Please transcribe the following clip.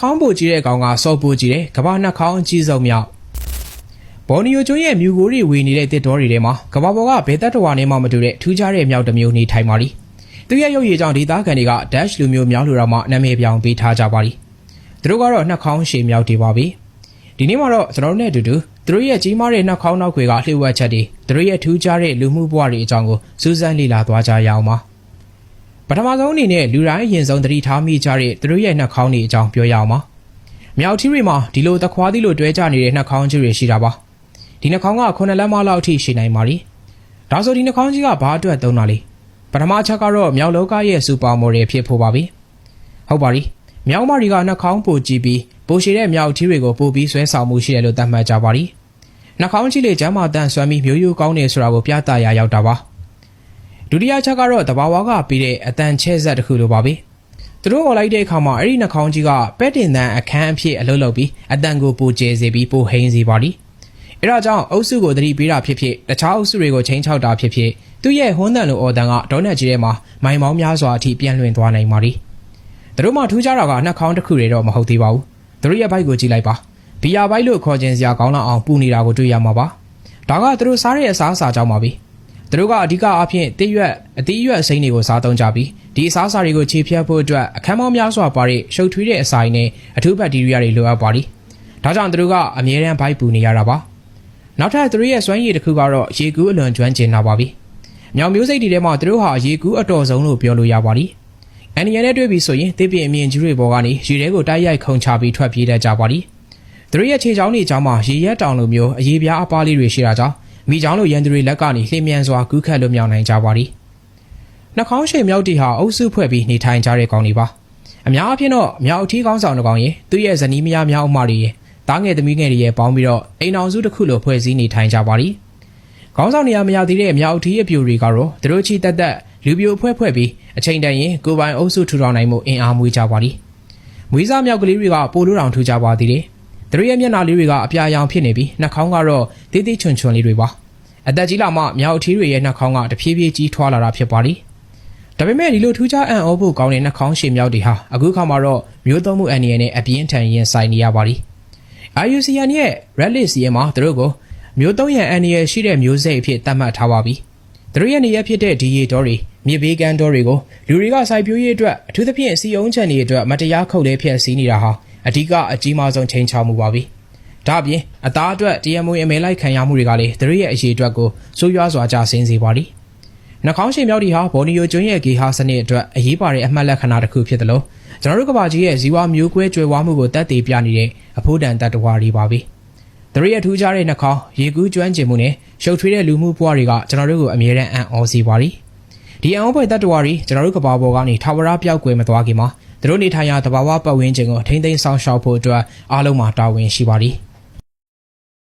ခေါင်းပိုကြီးတဲ့ကောင်ကစော်ပိုကြီးတယ်ကဘာနှစ်ခေါင်းအကြီးဆုံးမြောက်ဘော်နီယိုကျွန်းရဲ့မြူကိုတွေဝေနေတဲ့တစ်တော်တွေထဲမှာကဘာပေါ်ကဘယ်တတ္တဝါနဲ့မှမတူတဲ့ထူးခြားတဲ့မြောက်တစ်မျိုးနေထိုင်ပါလိသူရဲ့ရုပ်ရည်ကြောင့်ဒေသခံတွေက dash လူမျိုးမြောက်လူတော်မှနာမည်ပြောင်းပေးထားကြပါလိသူတို့ကတော့နှစ်ခေါင်းရှည်မြောက်တွေပါပဲဒီနေ့မှာတော့ကျွန်တော်တို့နဲ့အတူတူသူတို့ရဲ့ကြီးမားတဲ့နှစ်ခေါင်းနောက်ခွေကလှည့်ဝက်ချက်တွေသူတို့ရဲ့ထူးခြားတဲ့လူမှုဘဝတွေအကြောင်းကိုစူးစမ်းလေ့လာသွားကြရအောင်ပါ ပထမဆုံးအနေနဲ့လူတိုင်းအရင်ဆုံးသတိထားမိကြတဲ့သူတို့ရဲ့နှာခေါင်းတွေအကြောင်းပြောရအောင်ပါမြောက်ထီတွေမှာဒီလိုသခွားသီးလိုတွဲကြနေတဲ့နှာခေါင်းကြီးတွေရှိတာပါဒီနှာခေါင်းက9လက်မလောက်အထိရှိနိုင်ပါလိဒါဆိုဒီနှာခေါင်းကြီးကဘာအတွက်သုံးတာလဲပထမအချက်ကတော့မြောက်လောကရဲ့စူပါမော်ဒယ်ဖြစ်ဖို့ပါပဲဟုတ်ပါပြီမြောက်မရီကနှာခေါင်းပိုကြည့်ပြီးပိုရှည်တဲ့မြောက်ထီတွေကိုပို့ပြီးဆွဲဆောင်မှုရှိတယ်လို့သတ်မှတ်ကြပါလိနှာခေါင်းကြီးလေးကျမ်းမာတန်ဆွမ်းပြီးမျိုးရိုးကောင်းနေဆိုတာကိုပြသရာရောက်တာပါ ဒုတိယချက်ကတော့တဘာဝကပြီးတဲ့အတန်ချဲ့ဆက်တစ်ခုလိုပါပဲသူတို့ဟော်လိုက်တဲ့အခါမှာအဲ့ဒီနှာခေါင်းကြီးကပဲ့တင်တန်အခန်းအဖြစ်အလုပ်လုပ်ပြီးအတန်ကိုပိုကျဲစေပြီးပိုဟိန်းစေပါလိအဲဒါကြောင့်အုပ်စုကိုသတိပေးတာဖြစ်ဖြစ်တခြားအုပ်စုတွေကိုချိန်ချောက်တာဖြစ်ဖြစ်သူ့ရဲ့ဟွန်းတန်လိုအော်တန်ကဒေါနက်ကြီးထဲမှာမိုင်မောင်းများစွာအထိပြန့်လွင့်သွားနိုင်ပါလိသူတို့မှထူးခြားတာကနှာခေါင်းတစ်ခုတွေတော့မဟုတ်သေးပါဘူးသူတို့ရဲ့ဘိုက်ကိုကြည့်လိုက်ပါဘီယာဘိုက်လို့ခေါ်ခြင်းစရာကောင်းလောက်အောင်ပူနေတာကိုတွေ့ရမှာပါဒါကသူတို့စားတဲ့အစားအစာကြောင့်ပါပဲ သူတို့ကအဓိကအားဖြင့်တိရွက်အသီးရွက်စိမ်းတွေကိုစားသုံးကြပြီးဒီအစားအစာတွေကိုခြေဖြတ်ဖို့အတွက်အခမ်းမောင်းများစွာပါတဲ့ရှုပ်ထွေးတဲ့အစာရည်နဲ့အထူးဘက်တီးရီးယားတွေလိုအပ်ပါလိဒါကြောင့်သူတို့ကအမြဲတမ်းဘိုက်ပူနေရတာပါနောက်ထပ်သူတို့ရဲ့စွမ်းရည်တစ်ခုကတော့ရေကူးအလွန်ကျွမ်းကျင်တာပါပြီမြောင်မျိုးစိတ်တွေထဲမှာသူတို့ဟာရေကူးအတော်ဆုံးလို့ပြောလို့ရပါလိအန်နီယန်နဲ့တွေ့ပြီဆိုရင်တစ်ပြင်းအမြင့်ကြီးတွေပေါ်ကနေရေထဲကိုတိုက်ရိုက်ခုန်ချပြီးထွက်ပြေးတတ်ကြပါလိသူတို့ရဲ့ခြေချောင်းတွေကြားမှာရေရက်တောင်လိုမျိုးအရေးပြားအပါးလေးတွေရှိတာကြောင့် မိချောင်းလိုရန်သူတွေလက်ကနေလှိမ့်မြန်စွာကူးခတ်လွတ်မြောက်နိုင်ကြပါသည်နှာခေါင်းရှိမြောက်တီဟာအုပ်စုဖွဲ့ပြီးနေထိုင်ကြတဲ့ကောင်တွေပါအများအပြားတော့မြောက်အထီးကောင်းဆောင်တစ်ကောင်ရင်သူ့ရဲ့ဇနီးမယားများအမတွေရင်တားငယ်သမီးငယ်တွေရဲ့ပေါင်းပြီးတော့အိမ်အောင်စုတစ်ခုလိုဖွဲ့စည်းနေထိုင်ကြပါသည်ခေါင်းဆောင်နေရာမရသေးတဲ့မြောက်အထီးအပြူတွေကတော့သူတို့ချီတက်တက်လူပြိုဖွဲ့ဖွဲ့ပြီးအချိန်တန်ရင်ကိုပိုင်အုပ်စုထူထောင်နိုင်မှုအင်အားမွေးကြပါသည်မွေးစားမြောက်ကလေးတွေကပိုလို့တောင်ထူကြပါသေးတယ် သူတို့ရဲ့မျက်နှာလေးတွေကအပြာရောင်ဖြစ်နေပြီးနှာခေါင်းကတော့တေးသေးချွန်ချွန်လေးတွေပါအသက်ကြီးလာမှမြောက်အထီးတွေရဲ့နှာခေါင်းကတဖြည်းဖြည်းကြီးထွားလာတာဖြစ်ပါလိဒါပေမဲ့ဒီလိုထူးခြားအံ့ဩဖို့ကောင်းတဲ့နှာခေါင်းရှည်မြောက်တွေဟာအခုခါမှာတော့မျိုးသုံးမှုအန်နီယနဲ့အပြင်းထန်ရင်ဆိုင်နေရပါလိ IUCN ရဲ့ Red List ရဲ့မှာသူတို့ကိုမျိုးသုံးရန်အန်နီယရှိတဲ့မျိုးစိတ်အဖြစ်သတ်မှတ်ထားပါပြီသူတို့ရဲ့နေရဖြစ်တဲ့ဒီရီတော်တွေမြေဘေးကန်တော်တွေကိုလူတွေကစိုက်ပျိုးရေးအတွက်အထူးသဖြင့်စီယုံချန်တွေအတွက်မတရားခုတ်လဲဖျက်ဆီးနေတာဟာ အဓိကအကြီးမားဆုံးချိန်ချောက်မှုပါပဲ။ဒါ့အပြင်အသားအတွက် TMO အမဲလိုက်ခံရမှုတွေကလည်းသူတို့ရဲ့အရေးအတွက်ကိုစိုးရွားစွာကျဆင်းစေပါလိ။နှာခေါင်းရှင်မြောက်ဒီဟာဘော်နီယိုကျွန်းရဲ့ဂေဟာစနစ်အတွက်အရေးပါတဲ့အမှတ်လက္ခဏာတစ်ခုဖြစ်တယ်လို့ကျွန်တော်တို့ကဘာကြီးရဲ့ဇီဝမျိုးကွဲကြွယ်ဝမှုကိုတက်တည်ပြနေတဲ့အဖို့တန်တတ္တဝါတွေပါပဲ။သူတို့ရဲ့ထူးခြားတဲ့နှာခေါင်းရေကူးကျွမ်းကျင်မှုနဲ့ရှုပ်ထွေးတဲ့လူမှုဘဝတွေကကျွန်တော်တို့ကိုအမြဲတမ်းအံ့ဩစေပါလိ။ဒီအံ့ဩဖွယ်တတ္တဝါတွေကျွန်တော်တို့ကဘာပေါ်ကနေထာဝရပြောက်ကွယ်မသွားခင်မှာ သူတို့နေထိုင်ရာတဘာဝပတ်ဝန်းကျင်ကိုထိမ့်သိမ်းဆောင်ရှောက်ဖို့အတွက်အားလုံးမှာတာဝန်ရှိပါသည်။